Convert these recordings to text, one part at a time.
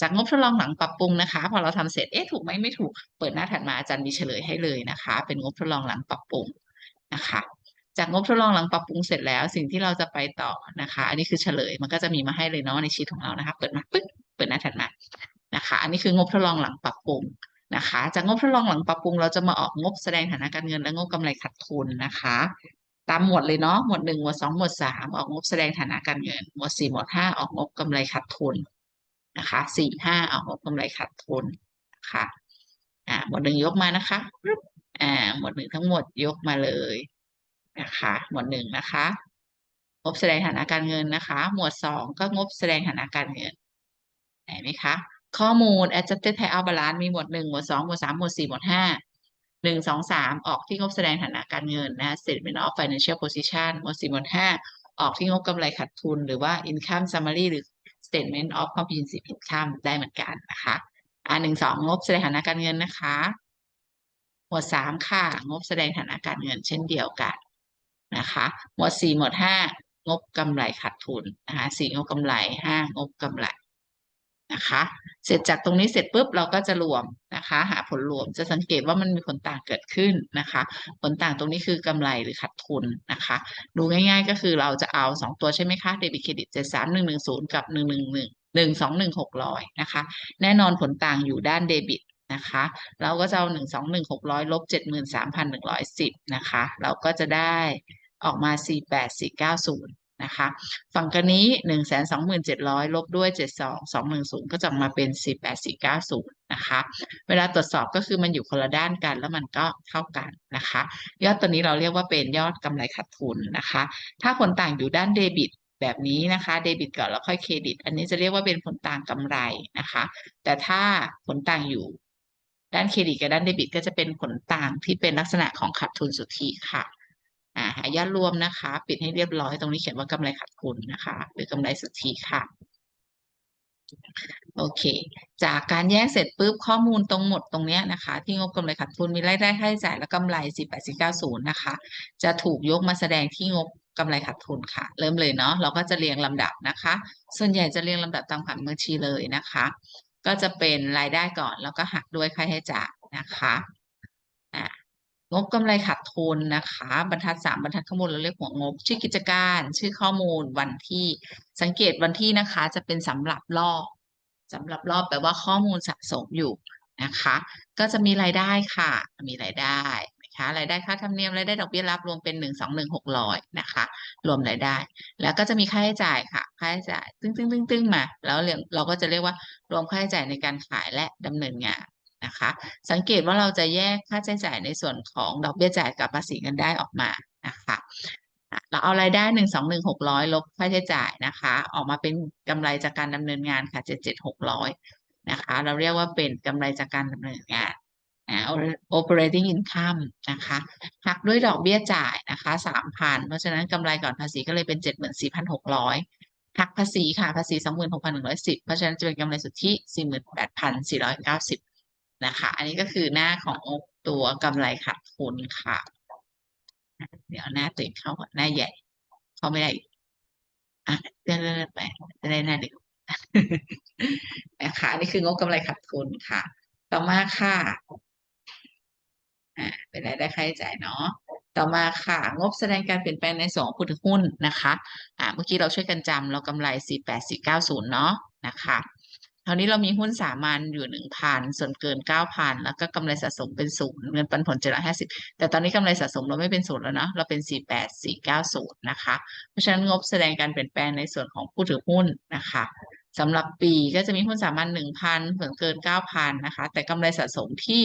จากงบทดลองหลังปรับปรุงนะคะ พอเราทำเสร็จเอ๊ะถูกไหมไม่ถูกเปิดหน้าถัดมาอาจารย์มีเฉลยให้เลยนะคะ เป็นงบทดลองหลังปรับปรุงนะคะ จากงบทดลองหลังปรับปรุงเสร็จแล้ว สิ่งที่เราจะไปต่อนะคะ อันนี้คือเฉลยมันก็จะมีมาให้เลยเนาะในชีตของเรานะคะ เปิดมาปึ๊บเปิดหน้าถัดมานะคะ อันนี้คืองบทดลองหลังปรับปรุงนะคะ จากงบทดลองหลังปรับปรุง เราจะมาออกงบแสดงฐานะการเงินและงบกำไรขาดทุนนะคะตามหมวดเลยเนาะ หมวดหนึ่งหมวดสองหมวดสามออกงบแสดงฐานะการเงิน หมวดสี่หมวดห้าออกงบกำไรขาดทุน นะคะสี่ห้าออกงบกำไรขาดทุนนะคะอ่าหมวดหนึ่งยกมานะคะอ่าหมวดหนึ่งทั้งหมดยกมาเลยนะคะ หมวดหนึ่งนะคะงบแสดงฐานะการเงินนะคะ หมวดสองก็งบแสดงฐานะการเงินเห็นไหมคะ ข้อมูล adjusted trial balance มีหมวดหนึ่งหมวดสองหมวดสามหมวดสี่หมวดห้าหนึ่งสองสามออกที่งบแสดงฐานะการเงินนะ statement of financial position หมวดสี่หมวดห้าออกที่งบกำไรขาดทุน หรือว่า income summary หรือ statement of comprehensive income ได้เหมือนกันนะคะ อ่าหนึ่งสองงบแสดงฐานะการเงินนะคะ หมวดสามค่ะ งบแสดงฐานะการเงินเช่นเดียวกันนะคะ หมวดสี่หมวดห้างบกำไรขาดทุนนะคะสี่งบกำไรห้างบกำไร นะคะ เสร็จจากตรงนี้เสร็จปุ๊บเราก็จะรวมนะคะ หาผลรวมจะสังเกตว่ามันมีผลต่างเกิดขึ้นนะคะ ผลต่างตรงนี้คือกำไรหรือขาดทุนนะคะ ดูง่าย ๆ ก็คือเราจะเอาสองตัวใช่ไหมคะเดบิตเครดิตเจ็ดสามหนึ่งหนึ่งศูนย์กับหนึ่งหนึ่งหนึ่งหนึ่งสองหนึ่งหกร้อยนะคะ แน่นอนผลต่างอยู่ด้านเดบิตนะคะ เราก็จะเอาหนึ่งสองหนึ่งหกร้อยลบเจ็ดหมื่นสามพันหนึ่งร้อยสิบนะคะ เราก็จะได้ออกมาสี่แปดสี่เก้าศูนย์ นะคะฝั่งกันนี้หนึ่งแสนสองหมื่นเจ็ดร้อยลบด้วยเจ็ดสองสองหนึ่งศูนย์ก็จะมาเป็นสี่แปดสี่เก้าศูนย์นะคะ เวลาตรวจสอบก็คือมันอยู่คนละด้านกันแล้วมันก็เท่ากันนะคะ ยอดตัวนี้เราเรียกว่าเป็นยอดกำไรขาดทุนนะคะ ถ้าผลต่างอยู่ด้านเดบิตแบบนี้นะคะเดบิตก่อนแล้วค่อยเครดิต อันนี้จะเรียกว่าเป็นผลต่างกำไรนะคะ แต่ถ้าผลต่างอยู่ด้านเครดิตกับด้านเดบิต ก็จะเป็นผลต่างที่เป็นลักษณะของขาดทุนสุทธิค่ะ หายอดรวมนะคะ ปิดให้เรียบร้อยตรงนี้เขียนว่ากำไรขาดทุนนะคะ หรือกำไรสุทธิค่ะโอเค จากการแยกเสร็จปุ๊บข้อมูลตรงหมดตรงเนี้ยนะคะ ที่งบกำไรขาดทุนมีรายได้ค่าใช้จ่ายและกำไร4 8 4 9 0นะคะ จะถูกยกมาแสดงที่งบกำไรขาดทุนค่ะ เริ่มเลยเนาะเราก็จะเรียงลำดับนะคะ ส่วนใหญ่จะเรียงลำดับตามผังบัญชีเลยนะคะ ก็จะเป็นรายได้ก่อนแล้วก็หักด้วยค่าใช้จ่ายนะคะอ่า งบกำไรขาดทุนนะคะ บรรทัดสามบรรทัดข้างบนเราเรียกหัวงบ ชื่อกิจการ ชื่อข้อมูลวันที่ สังเกตวันที่นะคะ จะเป็นสำหรับรอบสำหรับรอบแปลว่าข้อมูลสะสมอยู่นะคะ ก็จะมีรายได้ค่ะ มีรายได้นะคะรายได้ค่าธรรมเนียมรายได้ดอกเบี้ยรับรวมเป็นหนึ่งสองหนึ่งหกร้อยนะคะ รวมรายได้ แล้วก็จะมีค่าใช้จ่ายค่ะ ค่าใช้จ่ายตึ้งตึ้งตึ้งตึ้งมา แล้วเรียกเราก็จะเรียกว่ารวมค่าใช้จ่ายในการขายและดำเนินงาน นะคะ สังเกตว่าเราจะแยกค่าใช้จ่ายในส่วนของดอกเบี้ยจ่ายกับภาษีเงินได้ออกมานะคะเราเอารายได้หนึ่งสองหนึ่งหกร้อยลบค่าใช้จ่ายนะคะ ออกมาเป็นกำไรจากการดำเนินงานค่ะเจ็ดเจ็ดหกร้อยนะคะ เราเรียกว่าเป็นกำไรจากการดำเนินงาน operating income นะคะหักด้วยดอกเบี้ยจ่ายนะคะสามพันเพราะฉะนั้นกำไรก่อนภาษีก็เลยเป็นเจ็ดหมื่นสี่พันหกร้อยหักภาษีค่ะภาษีสองหมื่นหกพันหนึ่งร้อยสิบเพราะฉะนั้นจะเป็นกำไรสุทธิสี่หมื่นแปดพันสี่ร้อยเก้าสิบ นะคะ อันนี้ก็คือหน้าของตัวกำไรขาดทุนค่ะ เดี๋ยวหน้าตัวเองเข้าหน้าใหญ่ เข้าไม่ได้อะเลื่อนเลื่อนไปจะได้หน้าเด็กนะคะอันนี่คืองบกำไรขาดทุนค่ะ ต่อมาค่ะอ่าเป็นรายได้ค่าใช้จ่ายเนาะต่อมาค่ะ งบแสดงการเปลี่ยนแปลงในส่วนของผู้ถือหุ้นนะคะ อ่าเมื่อกี้เราช่วยกันจำเรากำไรสี่แปดสี่เก้าศูนย์เนาะนะคะ คราวนี้เรามีหุ้นสามัญอยู่หนึ่งพันส่วนเกินเก้าพันแล้วก็กำไรสะสมเป็นศูนย์เงินปันผลเจ็ดร้อยห้าสิบแต่ตอนนี้กำไรสะสมเราไม่เป็นศูนย์แล้วเนาะเราเป็นสี่แปดสี่เก้าศูนย์นะคะเพราะฉะนั้นงบแสดงการเปลี่ยนแปลงในส่วนของผู้ถือหุ้นนะคะสำหรับปีก็จะมีหุ้นสามัญหนึ่งพันส่วนเกินเก้าพันนะคะ แต่กำไรสะสมที่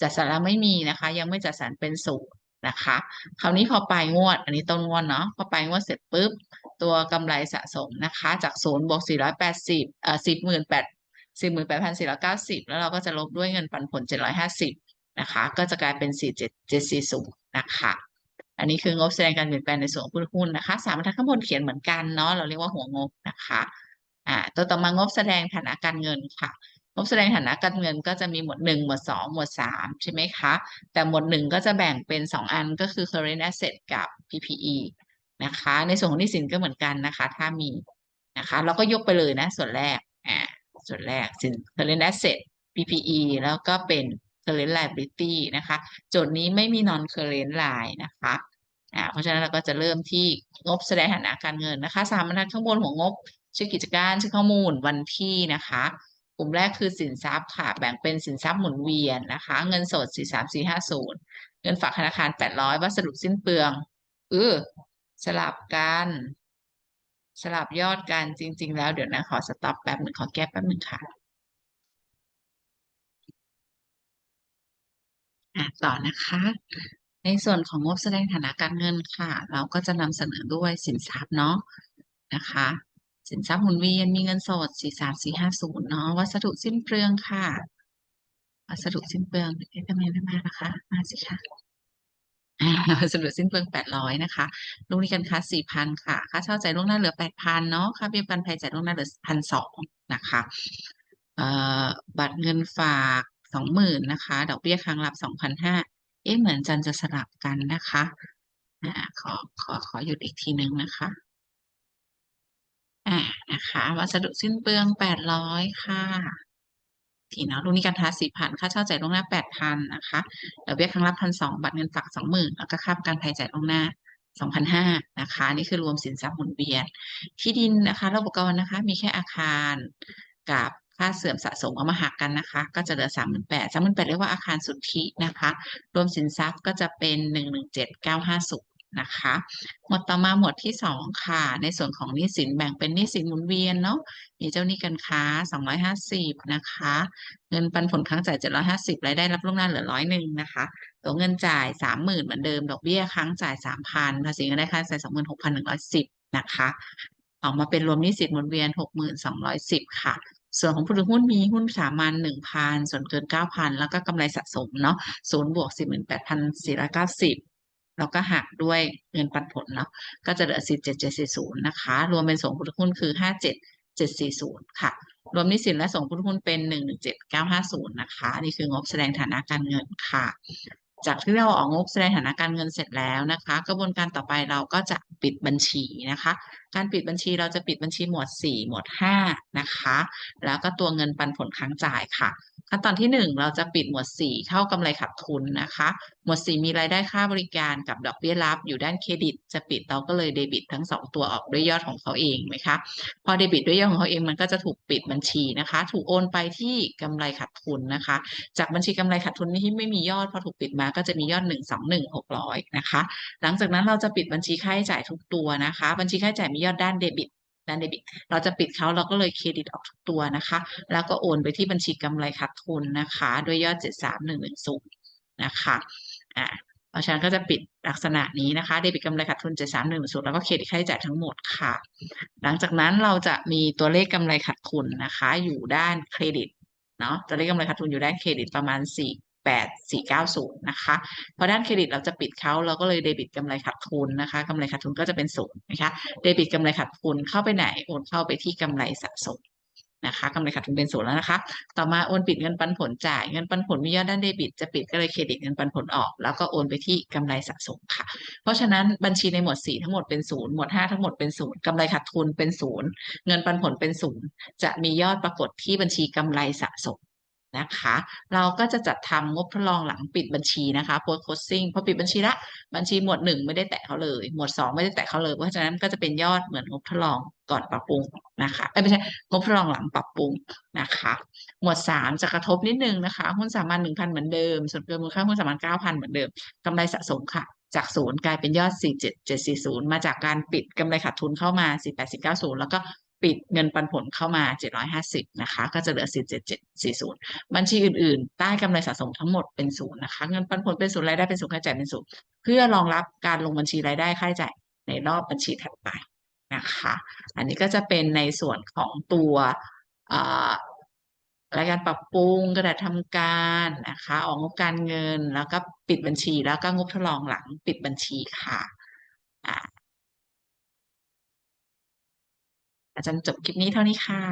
จัดสรรแล้วไม่มีนะคะ ยังไม่จัดสรรเป็นศูนย์นะคะ คราวนี้พอปลายงวด อันนี้ต้นงวดเนาะพอปลายงวดเสร็จปุ๊บ ตัวกำไรสะสมนะคะ จากศูนย์บวกสี่ร้อยแปดสิบเอ่อสิบหมื่นแปดสี่หมื่นแล้วเราก็จะลบด้วยเงินปันผลเจ็ดร้อยห้าสิบนะคะ ก็จะกลายเป็นสี่เจ็ดเจ็ดสี่ศูนะคะ อันนี้คืองบแสดงการเปลี่ยนแปลงในส่วนของผู้ถือหุ้นนะคะสามบรรทัดข้างบนเขียนเหมือนกันเนาะ เราเรียกว่าหัวงบนะคะอ่าตัวต่อมางบแสดงฐานะการเงินค่ะงบแสดงฐานะการเงินก็จะมีหมวดหนึ่งหมวดสองหมวดสามใช่ไหมคะ แต่หมวดหนึ่งก็จะแบ่งเป็นสองอันก็คือ current asset กับ PPE นะคะ ในส่วนของหนี้สินก็เหมือนกันนะคะ ถ้ามีนะคะ เราก็ยกไปเลยนะ ส่วนแรกอ่าส่วนแรกสิน current asset PPE แล้วก็เป็น current liability นะคะ โจทย์นี้ไม่มี non current line นะคะอ่าเพราะฉะนั้นเราก็จะเริ่มที่งบแสดงฐานะการเงินนะคะสามบรรทัดข้างบนของงบ ชื่อกิจการชื่อข้อมูลวันที่นะคะกลุ่มแรกคือสินทรัพย์ค่ะ แบ่งเป็นสินทรัพย์หมุนเวียนนะคะ เงินสด 4 3 4 5 0 เงินฝากธนาคาร 800 วัสดุสิ้นเปลืองเออ สลับกัน สลับยอดกันจริง ๆ แล้วเดี๋ยวนะขอสต็อปแป๊บหนึ่งขอแก้แป๊บหนึ่งค่ะอะต่อนะคะ ในส่วนของงบแสดงฐานะการเงินค่ะ เราก็จะนำเสนอด้วยสินทรัพย์เนาะนะคะ สินทรัพย์หมุนเวียนมีเงินสด4 3 4 5 0เนาะวัสดุสิ้นเปลืองค่ะวัสดุสิ้นเปลืองเอ๊ะทำไมไม่มานะคะ มาสิคะ อ่าวัสดุสิ้นเปลือง800นะคะลูกนี้การค้า4,000ค่ะ ค่าเช่าจ่ายล่วงหน้าเหลือ8,000เนาะ ค่าเบี้ยประกันภัยจ่ายล่วงหน้าเหลือ1,200นะคะเอ่อบัตรเงินฝากสองหมื่นนะคะ ดอกเบี้ยครั้งละสองพันห้าเอ๊ะเหมือนจันจะสลับกันนะคะอ่าขอขอขอหยุดอีกทีหนึ่งนะคะอ่านะคะ วัสดุสิ้นเปลืองแปดร้อยค่ะ ทีเนาะลูกหนี้การค้าสี่พันค่าเช่าจ่ายล่วงหน้าแปดพันนะคะดอกเบี้ยครั้งละพันสองบัตรเงินฝากสองหมื่นแล้วก็ค่าประกันภัยจ่ายล่วงหน้าสองพันห้านะคะนี่คือรวมสินทรัพย์หมุนเวียน ที่ดินนะคะและอุปกรณ์นะคะ มีแค่อาคารกับค่าเสื่อมสะสมเอามาหักกันนะคะ ก็จะเหลือสามหมื่นแปดสามหมื่นแปดเรียกว่าอาคารสุทธินะคะ รวมสินทรัพย์ก็จะเป็นหนึ่งหนึ่งเจ็ดเก้าห้าศูน นะคะ หมวดต่อมาหมวดที่สองค่ะ ในส่วนของหนี้สินแบ่งเป็นหนี้สินหมุนเวียนเนาะ มีเจ้าหนี้การค้าสองร้อยห้าสิบนะคะ เงินปันผลค้างจ่ายเจ็ดร้อยห้าสิบรายได้รับล่วงหน้าเหลือร้อยหนึ่งนะคะ ตัวเงินจ่ายสามหมื่นเหมือนเดิม ดอกเบี้ยค้างจ่ายสามพันภาษีเงินได้ค่าใช้จ่ายสองหมื่นหกพันหนึ่งร้อยสิบนะคะ ออกมาเป็นรวมหนี้สินหมุนเวียนหกหมื่นสองร้อยสิบค่ะส่วนของผู้ถือหุ้นมีหุ้นสามัญหนึ่งพันส่วนเกินเก้าพันแล้วก็กำไรสะสมเนาะศูนย์บวกสี่หมื่นแปดพันสี่ร้อยเก้าสิบ แล้วก็หักด้วยเงินปันผลเนาะก็จะเหลือสี่เจ็ดเจ็ดสี่ศูนะคะ รวมเป็นส่งผู้ถือหุ้นคือห้าเจ็ดเจ็ดสี่ศูนย์ค่ะ รวมนี้สินและส่งผู้ถือหุ้นเป็นหนึ่งหนึ่งเจ็ดเก้าห้าศูนย์นะคะ นี่คืองบแสดงฐานะการเงินค่ะ จากที่เราออกงบแสดงฐานะการเงินเสร็จแล้วนะคะ กระบวนการต่อไปเราก็จะปิดบัญชีนะคะ การปิดบัญชีเราจะปิดบัญชีหมวด 4 หมวด 5 นะคะ แล้วก็ตัวเงินปันผลค้างจ่ายค่ะ ขั้นตอนที่ 1 เราจะปิดหมวด 4เท่ากำไรขาดทุนนะคะ หมวด 4 มีรายได้ค่าบริการกับดอกเบี้ยรับอยู่ด้านเครดิต จะปิดเราก็เลยเดบิตทั้ง 2 ตัวออกด้วยยอดของเขาเองไหมคะ พอเดบิตด้วยยอดของเขาเองมันก็จะถูกปิดบัญชีนะคะ ถูกโอนไปที่กำไรขาดทุนนะคะ จากบัญชีกำไรขาดทุนที่ไม่มียอดพอถูกปิดมาก็จะมียอด 1 2 1 600นะคะ หลังจากนั้นเราจะปิดบัญชีค่าใช้จ่ายทุกตัวนะคะ บัญชีค่าใช้จ่ายมียอดด้านเดบิต ด้านเดบิตเราจะปิดเขาเราก็เลยเครดิตออกทุกตัวนะคะ แล้วก็โอนไปที่บัญชีกำไรขาดทุนนะคะด้วยยอด 73110 นะคะอ่าเพราะฉะนั้นก็จะปิดลักษณะนี้นะคะเดบิตกำไรขาดทุน 73110 แล้วก็เครดิตค่าใช้จ่ายทั้งหมดค่ะ หลังจากนั้นเราจะมีตัวเลขกำไรขาดทุนนะคะ อยู่ด้านเครดิตเนาะตัวเลขกำไรขาดทุนอยู่ด้านเครดิตประมาณ4 8 4 9 0 นะคะ เพอด้านเครดิตเราจะปิดเขาเราก็เลยเดบิตกำไรขาดทุนนะคะกำไรขาดทุนก็จะเป็นศูนย์นะคะ เดบิตกำไรขาดทุนเข้าไปไหนโอนเข้าไปที่กำไรสะสมนะคะกำไรขาดทุนเป็นศูนย์แล้วนะคะ ต่อมาโอนปิดเงินปันผลจ่าย เงินปันผลมียอดด้านเดบิต จะปิดก็เลยเครดิตเงินปันผลออก แล้วก็โอนไปที่กำไรสะสมค่ะ เพราะฉะนั้นบัญชีในหมวด4ทั้งหมดเป็นศูนย์หมวด5ทั้งหมดเป็นศูนย์กำไรขาดทุนเป็นศูนย์เงินปันผลเป็นศูนย์จะมียอดปรากฏที่บัญชีกำไรสะสม นะคะ เราก็จะจัดทำงบทดลองหลังปิดบัญชีนะคะ post closing พอปิดบัญชีละบัญชีหมวดหนึ่งไม่ได้แตะเขาเลย หมวดสองไม่ได้แตะเขาเลยเพราะฉะนั้นก็จะเป็นยอดเหมือนงบทดลองก่อนปรับปรุงนะคะเอ้ยไม่ใช่งบทดลองหลังปรับปรุงนะคะ หมวดสามจะกระทบนิดนึงนะคะหุ้นสามัญหนึ่งพันเหมือนเดิม ส่วนเกินมูลค่าหุ้นสามัญเก้าพันเหมือนเดิมกำไรสะสมค่ะจากศูนย์กลายเป็นยอด 47740 มาจากการปิดกำไรขาดทุนเข้ามา 48490 แล้วก็ ปิดเงินปันผลเข้ามา 750 นะคะ ก็จะเหลือ 47740 บัญชีอื่นๆ ใต้กำไรสะสมทั้งหมดเป็นศูนย์นะคะ เงินปันผลเป็นศูนย์รายได้เป็นศูนย์ค่าใช้จ่ายเป็นศูนย์เพื่อรองรับการลงบัญชีรายได้ค่าใช้จ่ายในรอบบัญชีถัดไปนะคะ อันนี้ก็จะเป็นในส่วนของตัวรายการปรับปรุงกระดาษทำการนะคะออกงบการเงินแล้วก็ปิดบัญชีแล้วก็งบทดลองหลังปิดบัญชีค่ะ อาจารย์จบคลิปนี้เท่านี้ค่ะ